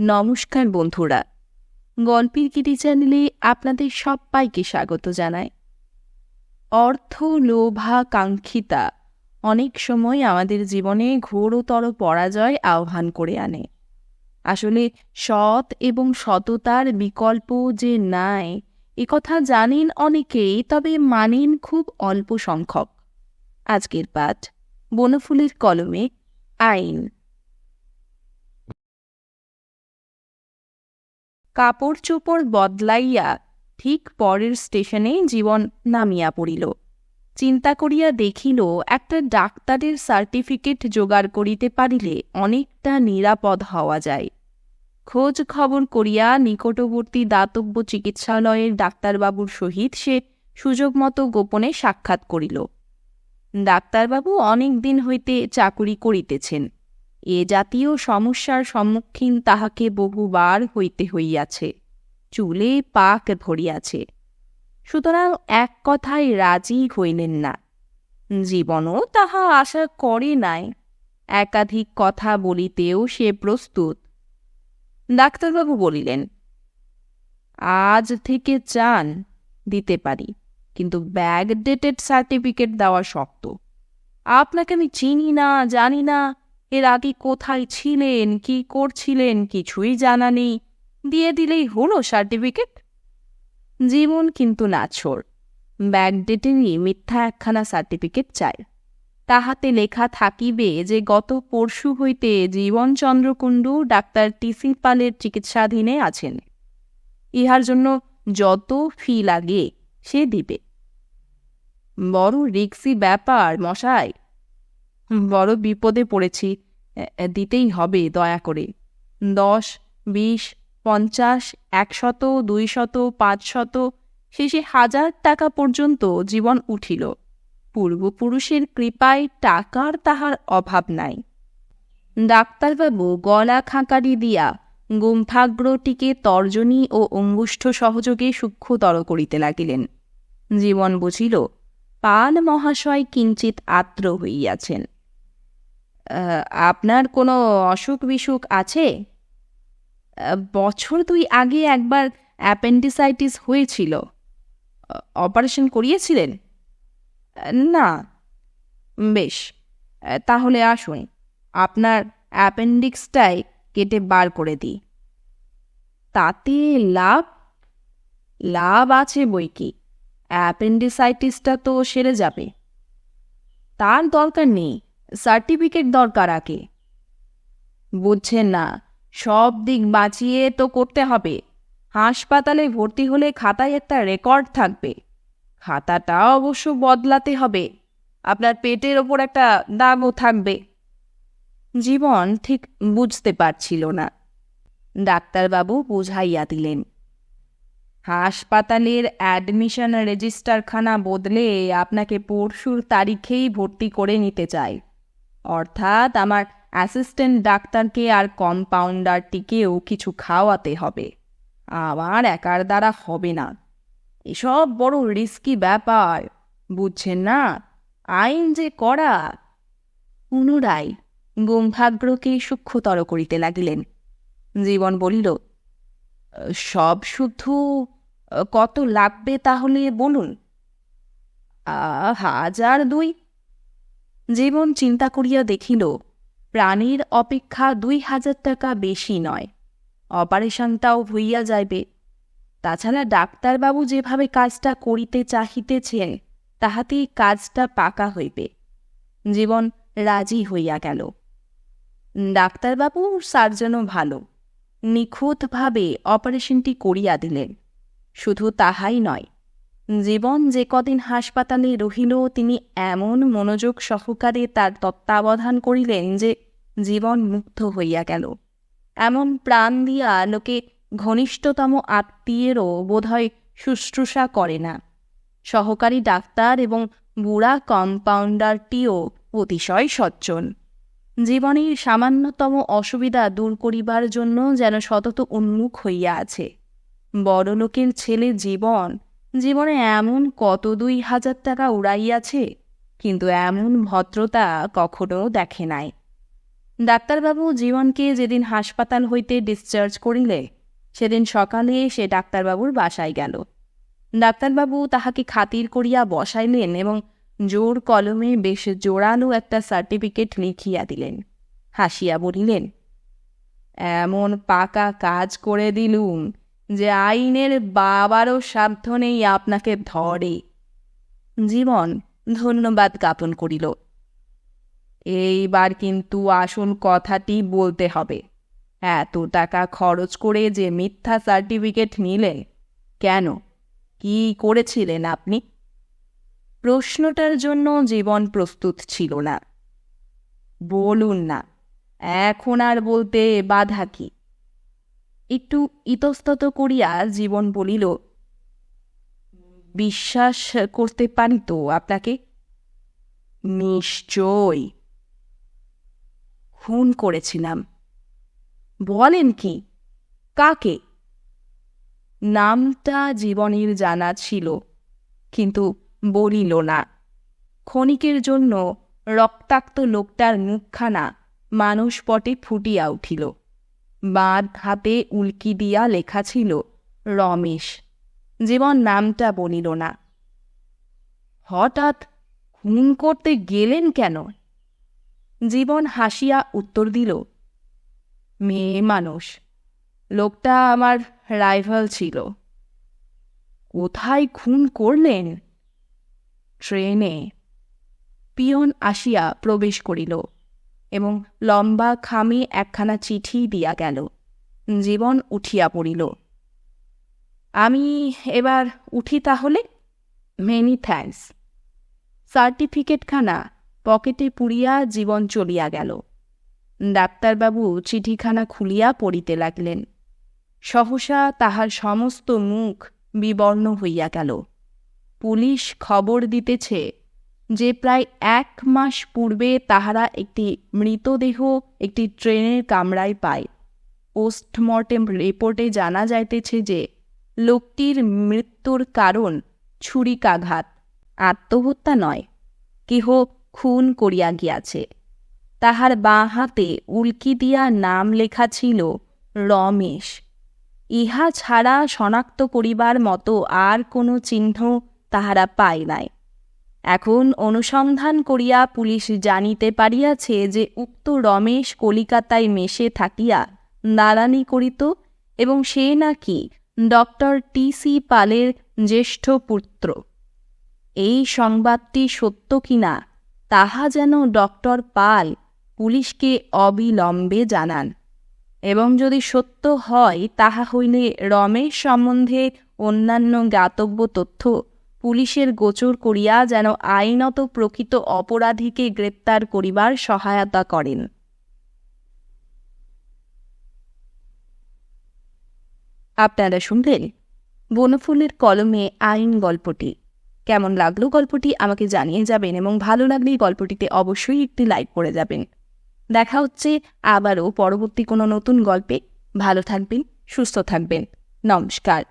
নমস্কার বন্ধুরা। গল্পের কিটি চ্যানেলে আপনাদের সবাইকে স্বাগত জানাই। অর্থ লোভা কাঙ্ক্ষিতা অনেক সময় আমাদের জীবনে ঘোরতর পরাজয় আহ্বান করে আনে। আসলে সৎ এবং সততার বিকল্প যে নাই কথা জানেন অনেকেই, তবে মানেন খুব অল্প সংখ্যক। আজকের পাঠ বনফুলের কলমে আইন। কাপড় চোপড় বদলাইয়া ঠিক পরের স্টেশনে জীবন নামিয়া পড়িল। চিন্তা করিয়া দেখিল, একটা ডাক্তারের সার্টিফিকেট জোগাড় করিতে পারিলে অনেকটা নিরাপদ হওয়া যায়। খোঁজ খবর করিয়া নিকটবর্তী দাতব্য চিকিৎসালয়ের ডাক্তারবাবুর সহিত সে সুযোগ মতো গোপনে সাক্ষাৎ করিল। ডাক্তারবাবু অনেক দিন হইতে চাকুরি করিতেছেন। এ জাতীয় সমস্যার সম্মুখীন তাহাকে বহুবার হইতে হইয়াছে, চুলে পাক ধরিয়াছে। সুতরাং এক কথায় রাজি হইলেন না। জীবনও তাহা আশা করে নাই, একাধিক কথা বলিতেও সে প্রস্তুত। ডাক্তারবাবু বলিলেন, আজ থেকে চান দিতে পারি, কিন্তু ব্যাগ ডেটেড সার্টিফিকেট দেওয়া শক্ত। আপনাকে আমি চিনি না, জানি না এর আগে কোথায় ছিলেন, কি করছিলেন কিছুই জানা নেই। দিয়ে দিলেই হলো সার্টিফিকেট? জীবন কিন্তু নাছোড় ব্যাকডেটেরই মিথ্যা একখানা সার্টিফিকেট চায় তাহাতে লেখা থাকিবে যে গত পরশু হইতে জীবনচন্দ্র কুণ্ডু ডাক্তার টিসি পালের চিকিৎসাধীনে আছেন। ইহার জন্য যত ফি লাগে সে দিবে। বড় রিক্সি ব্যাপার, মশাই। বড় বিপদে পড়েছি। দিতেই হবে, দয়া করে। দশ, বিশ, পঞ্চাশ, একশত, দুইশত, পাঁচশত, শেষে হাজার টাকা পর্যন্ত জীবন উঠিল। পূর্বপুরুষের কৃপায় টাকার তাহার অভাব নাই। ডাক্তারবাবু, গলা খাঁকারি দিয়া গুম্ফাগ্রটিকে তর্জনী ও অঙ্গুষ্ঠ সহযোগে সূক্ষ্মতর করিতে লাগিলেন। জীবন বুঝিল, পাল মহাশয় কিঞ্চিত আত্র হইয়াছেন। আপনার কোনো অসুখ বিসুখ আছে? বছর দুই আগে একবার অ্যাপেন্ডিসাইটিস হয়েছিল। অপারেশন করিয়েছিলেন? না। বেশ তাহলে আসুন, আপনার অ্যাপেন্ডিক্সটাই কেটে বার করে দিই। তাতে লাভ? লাভ আছে বই কি? অ্যাপেন্ডিসাইটিসটা তো সেরে যাবে। তার দরকার নেই। সার্টিফিকেট দরকার আগে। বুঝছেন না, সব দিক বাঁচিয়ে তো করতে হবে। হাসপাতালে ভর্তি হলে খাতায় একটা রেকর্ড থাকবে। খাতাটা অবশ্য বদলাতে হবে। আপনার পেটের ওপর একটা দাগও থাকবে। জীবন ঠিক বুঝতে পারছিল না। ডাক্তারবাবু বুঝাইয়া দিলেন, হাসপাতালের অ্যাডমিশন রেজিস্টারখানা বদলে আপনাকে পরশুর তারিখেই ভর্তি করে নিতে চাই অর্থাৎ আমার অ্যাসিস্ট্যান্ট ডাক্তারকে আর কম্পাউন্ডারটিকেও কিছু খাওয়াতে হবে। আমার একার দ্বারা হবে না। এসব বড় রিস্কি ব্যাপার, বুঝছেন না? আইন যে করা পুনরায় গম্ভাগ্রকে সূক্ষ্মতর করিতে লাগিলেন। জীবন বলিল, সব শুধু কত লাগবে তাহলে বলুন? হাজার দুই জীবন চিন্তা করিয়া দেখিল, প্রাণীর অপেক্ষা দুই হাজার টাকা বেশি নয়। অপারেশনটাও হইয়া যাইবে। তাছাড়া ডাক্তারবাবু যেভাবে কাজটা করিতে চাহিতেছেন, তাহাতেই কাজটা পাকা হইবে। জীবন রাজি হইয়া গেল। ডাক্তারবাবু সার্জনও ভালো। নিখুঁতভাবে অপারেশনটি করিয়া দিলেন। শুধু তাহাই নয় জীবন যে কদিন হাসপাতালে রহিল, তিনি এমন মনোযোগ সহকারে তার তত্ত্বাবধান করিলেন যে জীবন মুগ্ধ হইয়া গেল। এমন প্রাণ দিয়া লোকে ঘনিষ্ঠতম আত্মীয়েরও বোধহয় শুশ্রূষা করে না। সহকারী ডাক্তার এবং বুড়া কম্পাউন্ডারটিও অতিশয় সজ্জন জীবনের সামান্যতম অসুবিধা দূর করিবার জন্য যেন সতত উন্মুখ হইয়া আছে। বড়লোকের ছেলে জীবন জীবনে এমন কত দুই হাজার টাকা উড়াইয়াছে, কিন্তু এমন ভদ্রতা কখনো দেখে নাই। ডাক্তারবাবু জীবনকে যেদিন হাসপাতাল হইতে ডিসচার্জ করিলে, সেদিন সকালে সে ডাক্তারবাবুর বাসায় গেল। ডাক্তারবাবু তাহাকে খাতির করিয়া বসাইলেন এবং জোর কলমে বেশ জোরালো একটা সার্টিফিকেট লিখিয়া দিলেন। হাসিয়া বলিলেন, এমন পাকা কাজ করে দিলুম যে আইনের বাবারও সাধ্য নেই আপনাকে ধরে। জীবন ধন্যবাদ জ্ঞাপন করিল। এইবার কিন্তু আসল কথাটি বলতে হবে। এত টাকা খরচ করে যে মিথ্যা সার্টিফিকেট নিলে, কেন? কি করেছিলেন আপনি? প্রশ্নটার জন্য জীবন প্রস্তুত ছিল না। বলুন না, এখন আর বলতে বাধা কি? একটু ইতস্তত করিয়া জীবন বলিল, বিশ্বাস করতে পারি তো আপনাকে? নিশ্চয়। খুন করেছিলাম। বলেন কি? কাকে? নামটা জীবনের জানা ছিল, কিন্তু বলিল না। ক্ষণিকের জন্য রক্তাক্ত লোকটার মুখখানা মানুষপটে ফুটিয়া উঠিল। বাঁধ হাতে উল্কি দিয়া লেখা ছিল, রমেশ। জীবন নামটা বলিল না। হঠাৎ খুন করতে গেলেন কেন? জীবন হাসিয়া উত্তর দিল, মেয়ে মানুষ, লোকটা আমার রাইভাল ছিল। কোথায় খুন করলেন? ট্রেনে। পিয়ন আসিয়া প্রবেশ করিল। এবং লম্বা খামে একখানা চিঠি দিয়া গেল। জীবন উঠিয়া পড়িল। আমি এবার উঠি তাহলে? মেনি থ্যাঙ্কস সার্টিফিকেটখানা পকেটে পুড়িয়া জীবন চলিয়া গেল। ডাক্তারবাবু চিঠিখানা খুলিয়া পড়িতে লাগলেন। সহসা তাহার সমস্ত মুখ বিবর্ণ হইয়া গেল। পুলিশ খবর দিতেছে যে প্রায় এক মাস পূর্বে তাহারা একটি মৃতদেহ একটি ট্রেনের কামরায় পায়। পোস্টমর্টেম রিপোর্টে জানা যাইতেছে যে, লোকটির মৃত্যুর কারণ ছুরিকাঘাত, আত্মহত্যা নয়, কেহ খুন করিয়া গিয়াছে। তাহার বাঁ হাতে উল্কি দিয়া নাম লেখা ছিল রমেশ। ইহা ছাড়া শনাক্ত করিবার মতো আর কোনো চিহ্ন তাহারা পায় নাই। এখন অনুসন্ধান করিয়া পুলিশ জানিতে পারিয়াছে যে উক্ত রমেশ কলিকাতায় মেশে থাকিয়া দালানি করিত এবং সে নাকি ডক্টর টি সি পালের জ্যেষ্ঠ পুত্র। এই সংবাদটি সত্য কিনা তাহা যেন ডক্টর পাল পুলিশকে অবিলম্বে জানান এবং যদি সত্য হয় তাহা হইলে রমেশ সম্বন্ধে অন্যান্য জ্ঞাতব্য তথ্য পুলিশের গোচর করিয়া যেন আইনত প্রকৃত অপরাধীকে গ্রেপ্তার করিবার সহায়তা করেন। আপনারা শুনলেন বনফুলের কলমে আইন গল্পটি। কেমন লাগল গল্পটি আমাকে জানিয়ে যাবেন এবং ভালো লাগলে গল্পটিতে অবশ্যই একটি লাইক করে যাবেন। দেখা হচ্ছে আবারও পরবর্তী কোনো নতুন গল্পে। ভালো থাকবেন, সুস্থ থাকবেন। নমস্কার।